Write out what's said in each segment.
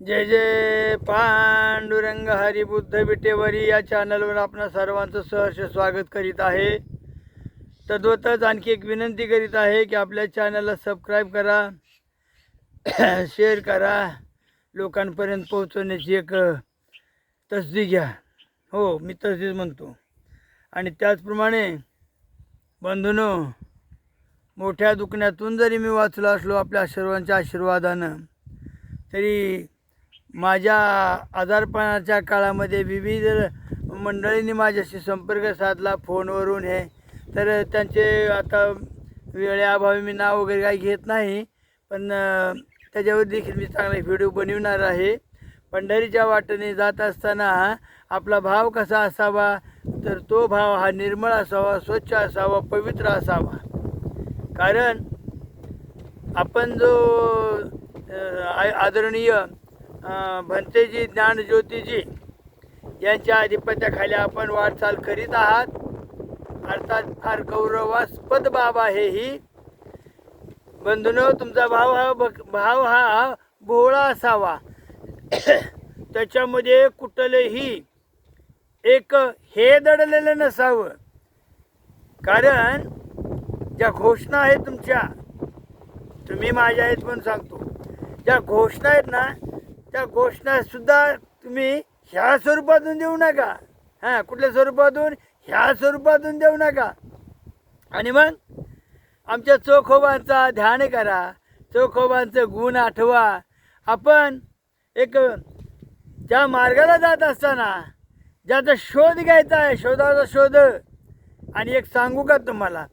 जय जय पांडुरंग हरिबुद्ध विटेवरी या चॅनलवर आपणा सर्वांचं सहर्ष स्वागत करीत आहे. तद्वतच आणखी एक विनंती करीत आहे की आपल्या चॅनलला सबस्क्राईब करा शेअर करा लोकांपर्यंत पोहोचवण्याची एक तसदी घ्या. हो मी तसदीच म्हणतो. आणि त्याचप्रमाणे बंधूनो मोठ्या दुखण्यातून जरी मी वाचलो असलो आपल्या सर्वांच्या आशीर्वादानं तरी माझ्या आजारपणाच्या काळामध्ये विविध मंडळींनी माझ्याशी संपर्क साधला फोनवरून हे. तर त्यांचे आता वेळेअभावी मी नाव वगैरे काही घेत नाही पण त्याच्यावर देखील मी चांगला व्हिडिओ बनविणार आहे. पंढरीच्या वाटेने जात असताना आपला भाव कसा असावा तर तो भाव हा निर्मळ असावा स्वच्छ असावा पवित्र असावा. कारण आपण जो आदरणीय भंतेजी ज्ञानज्योतीजी यांच्या अधिपत्याखाली आपण वाटचाल करीत आहात. अर्थात फार गौरवास्पद बाब आहे ही. बंधूनो तुमचा भाव हा भक- भाव हा भोळा असावा. त्याच्यामध्ये कुठलंही एक हे दडलेलं नसावं. कारण ज्या घोषणा आहेत तुमच्या तुम्ही माझ्या आहेत पण सांगतो. ज्या घोषणा आहेत ना त्या घोषणासुद्धा तुम्ही ह्या स्वरूपातून देऊ नका. हां कुठल्या स्वरूपातून? ह्या स्वरूपातून देऊ नका. आणि मग आमच्या चोखोबांचा ध्यान करा. चोखोबांचं गुण आठवा. आपण एक त्या मार्गाला जात असताना ज्याचा शोध घ्यायचा आहे शोधाचा शोध. आणि एक सांगू का तुम्हाला?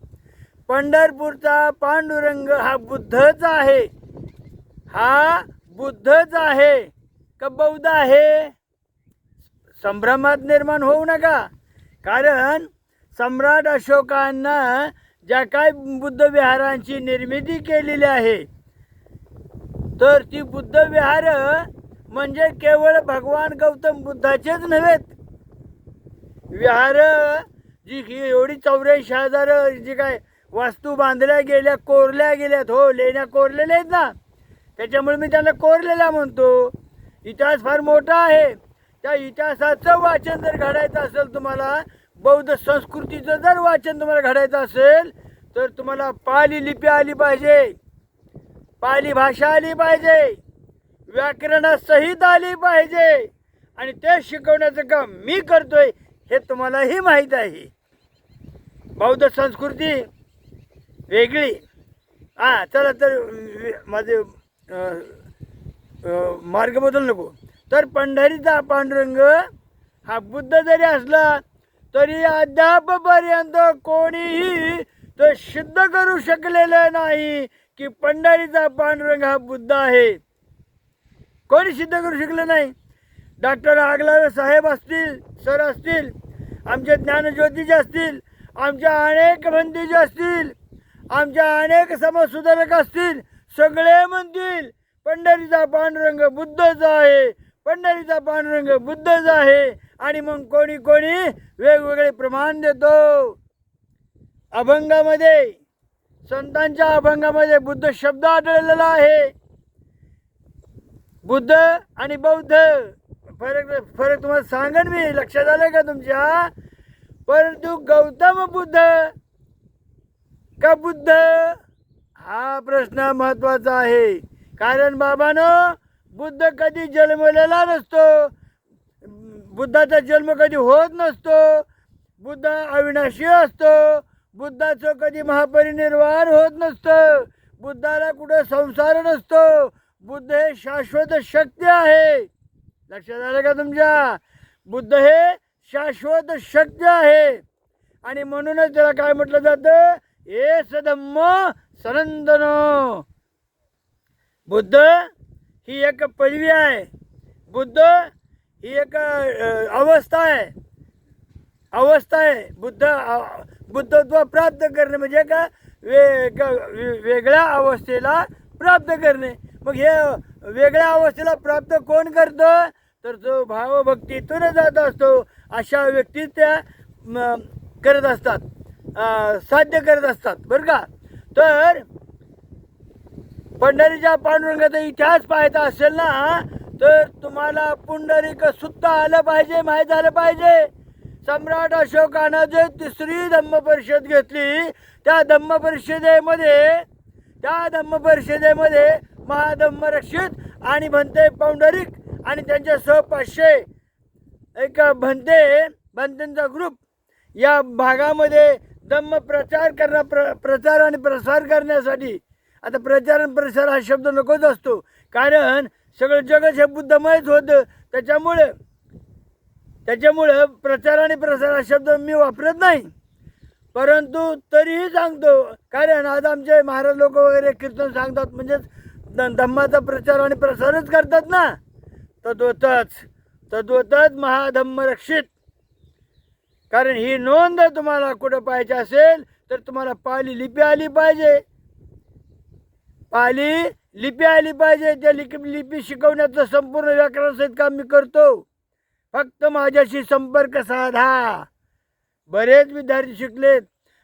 पंढरपूरचा पांडुरंग हा बुद्धच आहे. हा बुद्धच आहे का बौद्ध आहे? संभ्रमात निर्माण होऊ नका. कारण सम्राट अशोकांना ज्या काय बुद्ध विहारांची निर्मिती केलेली आहे तर ती बुद्ध विहार म्हणजे केवळ भगवान गौतम बुद्धाचेच नव्हेत. विहार जी एवढी चौऱ्याऐंशी हजार जी काय वास्तू बांधल्या गेल्या कोरल्या गेल्यात हो लेण्या कोरलेल्या आहेत ना. त्याच्यामुळे मी त्यांना कोरलेला म्हणतो. इतिहास फार मोठा आहे. त्या इतिहासाचं वाचन जर घडायचं असेल तुम्हाला बौद्ध संस्कृतीचं जर वाचन तुम्हाला घडायचं असेल तर तुम्हाला पाली लिपी आली पाहिजे. पाली भाषा आली पाहिजे. व्याकरणासहित आली पाहिजे. आणि ते शिकवण्याचं काम मी करतोय हे तुम्हालाही माहीत आहे. बौद्ध संस्कृती वेगळी. हां चला तर माझे मार्ग बदल नको. तर पंढरीचा पांडुरंग हा बुद्ध जरी असला तरी अद्यापपर्यंत कोणीही तो सिद्ध करू शकलेलं नाही की पंढरीचा पांडुरंग हा बुद्ध आहे. कोणी सिद्ध करू शकलं नाही? डॉक्टर आगलावे साहेब असतील सर असतील आमचे ज्ञानज्योतीचे असतील आमच्या अनेक मंदिजे असतील आमच्या अनेक समाजसुधारक असतील सगळे म्हणतील पंढरीचा पांडुरंग बुद्धच आहे पंढरीचा पांडुरंग बुद्धच आहे. आणि मग कोणी कोणी वेगवेगळे प्रमाण देतो. अभंगामध्ये संतांच्या अभंगामध्ये बुद्ध शब्द आढळलेला आहे. बुद्ध आणि बौद्ध फरक फरक तुम्हाला सांगन मी लक्षात आलं का तुमच्या? परंतु गौतम बुद्ध का बुद्ध? हा प्रश्न महत्त्वाचा आहे. कारण बाबानो बुद्ध कधी जन्मलेला नसतो. बुद्धाचा जन्म कधी होत नसतो. बुद्ध अविनाशी असतो. बुद्धाचं कधी महापरिनिर्वाण होत नसतं. बुद्धाला कुठं संसार नसतो. बुद्ध हे शाश्वत शक्ती आहे. लक्षात आलं का तुमच्या? बुद्ध हे शाश्वत शक्ती आहे. आणि म्हणूनच त्याला काय म्हटलं जातं? ए सधम्म सनंदन बुद्ध ही एक पदवी आहे. बुद्ध ही एक अवस्था आहे. अवस्था आहे. बुद्ध बुद्धत्व प्राप्त करणे म्हणजे का वे वेगळ्या अवस्थेला प्राप्त करणे. मग हे वेगळ्या अवस्थेला प्राप्त कोण करतं? तर जो भावभक्तीतून जात असतो अशा व्यक्ती त्या करत असतात. साध्य करत असतात. बरं का? तर पंढरीच्या पांडुरंगाचा इतिहास पाहायचा असेल ना तर तुम्हाला पुंडरीक सुद्धा आलं पाहिजे माहीत झालं पाहिजे. सम्राट अशोकानं जे तिसरी धम्म परिषद घेतली त्या धम्म परिषदेमध्ये त्या धम्म परिषदेमध्ये महाधम्म रक्षित आणि भंते पौंडरिक आणि त्यांच्या सह पाचशे एक भंते भंतेंचा ग्रुप या भागामध्ये धम्म प्रचार करणं प्र प्रचार आणि प्रसार करण्यासाठी. आता प्रचार आणि प्रसार हा शब्द नकोच असतो. कारण सगळं जगच हे बुद्धमयच होतं. त्याच्यामुळं त्याच्यामुळं प्रचार आणि प्रसार हा शब्द मी वापरत नाही. परंतु तरीही सांगतो. कारण आज आमचे महाराज लोक वगैरे कीर्तन सांगतात. म्हणजेच धम्माचा प्रचार आणि प्रसारच करतात ना. तद्वतच तद्वतच महाधम्म रक्षित. कारण ही नोंद तुम्हाला कुठं पाहिजे असेल तर तुम्हाला पाली लिपी आली पाहिजे. पाली लिपी आली पाहिजे त्या लिपी लिपी शिकवण्याचं संपूर्ण व्याकरणासहित काम मी करतो. फक्त माझ्याशी संपर्क साधा. बरेच विद्यार्थी शिकलेत.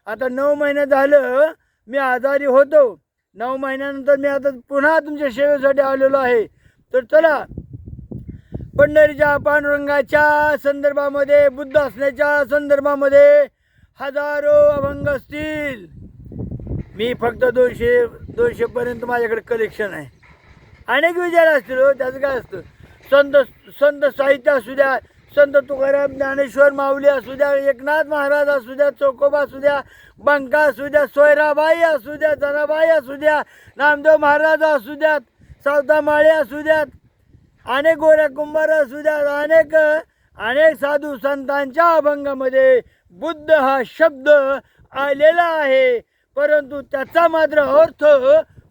आता नऊ महिने झालं मी आजारी होतो. नऊ महिन्यानंतर मी आता पुन्हा तुमच्या सेवेसाठी आलेलो आहे. तर चला पंढरीच्या पांडुरंगाच्या संदर्भामध्ये बुद्ध असण्याच्या संदर्भामध्ये हजारो अभंग असतील. मी फक्त दोनशे दोनशेपर्यंत माझ्याकडे कलेक्शन आहे. अनेक विचार असतील हो त्याचं काय असतं? संत संत साहित्य असू द्या संत तुकाराम ज्ञानेश्वर माऊली असू द्या एकनाथ महाराज असू द्या चोकोबा असू द्या बंका असू द्या सोयराबाई असू द्या जनाबाई असू द्या नामदेव महाराज असू द्यात सावतामाळे असू द्यात अनेक गोऱ्या कुंभार असू द्यात अनेक अनेक साधू संतांच्या अभंगामध्ये बुद्ध हा शब्द आलेला आहे. परंतु त्याचा मात्र अर्थ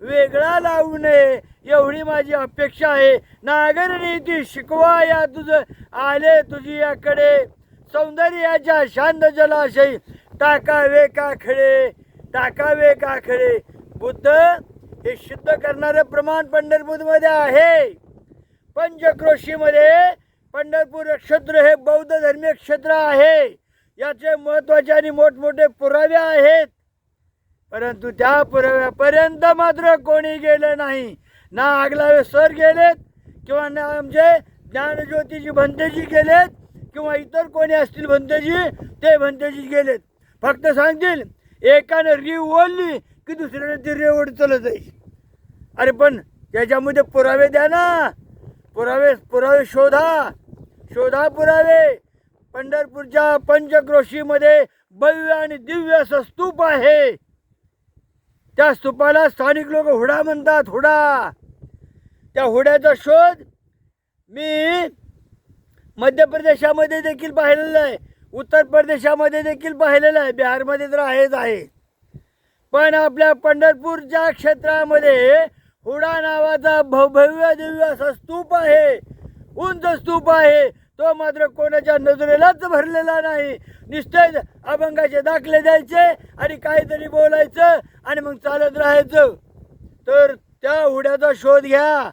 वेगळा लावू नये एवढी माझी अपेक्षा आहे. नागर शिकवा या तुझं आले तुझी याकडे. सौंदर्याच्या शांत जलाशयी टाकावे का खडे? टाकावे का खडे? बुद्ध हे सिद्ध करणारं प्रमाण पंढरपूरमध्ये आहे. पंचक्रोशीमध्ये पंढरपूर क्षेत्र हे बौद्ध धर्मीय क्षेत्र आहे. याचे महत्त्वाचे आणि मोठमोठे पुरावे आहेत. परंतु त्या पुराव्यापर्यंत मात्र कोणी गेले नाही. ना आगलावे सर गेलेत किंवा ना आमचे ज्ञानज्योतीजी भंतेजी गेलेत किंवा इतर कोणी असतील भंतेजी ते भंतेजी गेलेत. फक्त सांगतील एकानं री ओढली की दुसऱ्याने ती रेवड चलत जाईल. अरे पण त्याच्यामध्ये पुरावे द्या ना. पुरावे पुरावे शोधा शोधा पुरावे. पंढरपूरच्या पंचक्रोशीमध्ये भव्य आणि दिव्य असं स्तूप आहे. त्या स्तूपाला स्थानिक लोक हुडा म्हणतात हुडा. त्या हुड्याचा शोध मी मध्य प्रदेशामध्ये देखील पाहिलेलं आहे. उत्तर प्रदेशामध्ये देखील पाहिलेलं आहे. बिहारमध्ये तर आहेच आहे. पण आपल्या पंढरपूरच्या क्षेत्रामध्ये हुडा नावाचा भव्य दिव्य असा स्तूप आहे. उंच स्तूप आहे. तो मात्र कोणाच्या नजरेलाच भरलेला नाही. निश्चित अभंगाचे दाखले द्यायचे आणि काहीतरी बोलायचं आणि मग चालत राहायचं. तर त्या हुड्याचा शोध घ्या.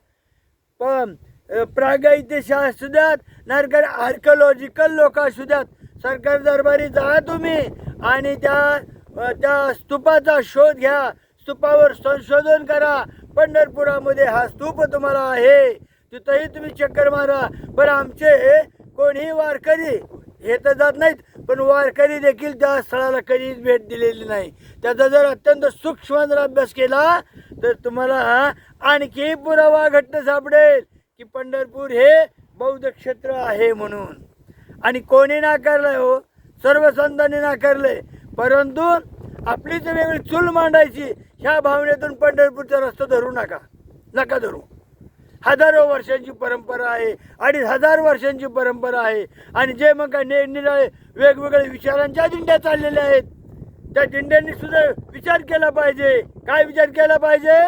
पण प्रागैतिहासिक असू द्यात नरकर आर्किओलॉजिकल लोक असू द्यात सरकार दरबारी जा तुम्ही आणि त्या त्या स्तूपाचा शोध घ्या. स्तूपावर संशोधन करा. पंढरपुरामध्ये हा स्तूप तुम्हाला आहे. तिथंही तुम्ही चक्कर मारा. पण आमचे कोणीही वारकरी हे तर जात नाहीत पण वारकरी देखील त्या स्थळाला कधीच भेट दिलेली नाही. त्याचा जर अत्यंत सूक्ष्म जर अभ्यास केला तर तुम्हाला आणखी पुरावा घट्ट सापडेल की पंढरपूर हे बौद्ध क्षेत्र आहे म्हणून. आणि कोणी नाकारलंय हो? सर्व संतांनी नाकारलंय. परंतु आपलीच वेगळी चूल मांडायची ह्या भावनेतून पंढरपूरचा रस्ता धरू नका. नका धरू. हजारो वर्षांची परंपरा आहे. अडीच हजार वर्षांची परंपरा आहे. आणि जे मग काय निरनिराळे वेगवेगळे विचारांच्या दिंड्या चाललेल्या आहेत त्या दिंड्यांनी सुद्धा विचार केला पाहिजे. काय विचार केला पाहिजे?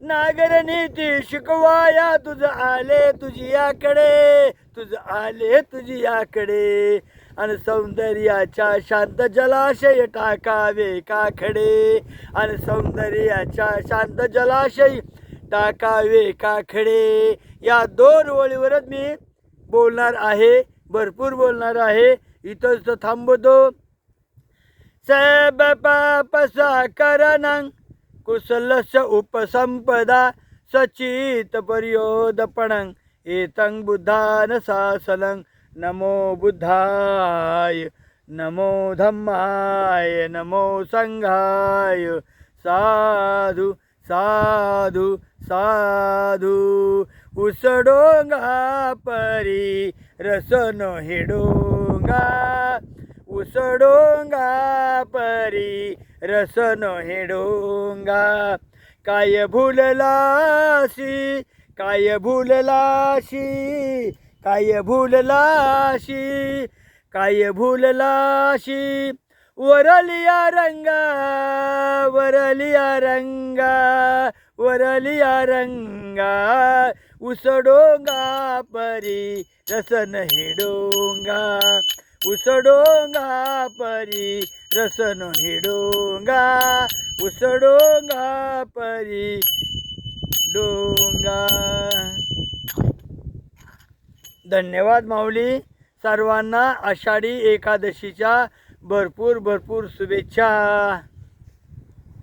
नागर नीती शिकवाया तुझं आले तुझी याकडे. तुझं आले तुझी याकडे. आणि सौंदर्याच्या शांत जलाशय टाकावे काखडे. आणि सौंदर्याच्या शांत जलाशय टाकावे काखडे. या दोन ओळीवरच मी बोलणार आहे भरपूर बोलणार आहे. इथंच थांबवतो सब पापसाकरणं कुशलस्य उपसंपदा सचित पर्योदपणं एतं बुद्धान सासलं नमो बुद्धाय नमो धम्माय नमो संघाय साधु साधु साधु उसडोंगा परी रसन हिडोंगा उसडोंगा परी रसन हिडोंगा. काय भूललाशी काय भूललाशी काय भूललाशी काय भूललाशी? वरलिया रंगा वरलिया रंगा वरलिया रंगा उसडोंगा परी रसन हिडोंगा उसडोंगा परी रसन हिडोंगा उसडोंगा परी डोंगा. धन्यवाद माऊली. सर्वांना आषाढी एकादशीच्या भरपूर भरपूर शुभेच्छा.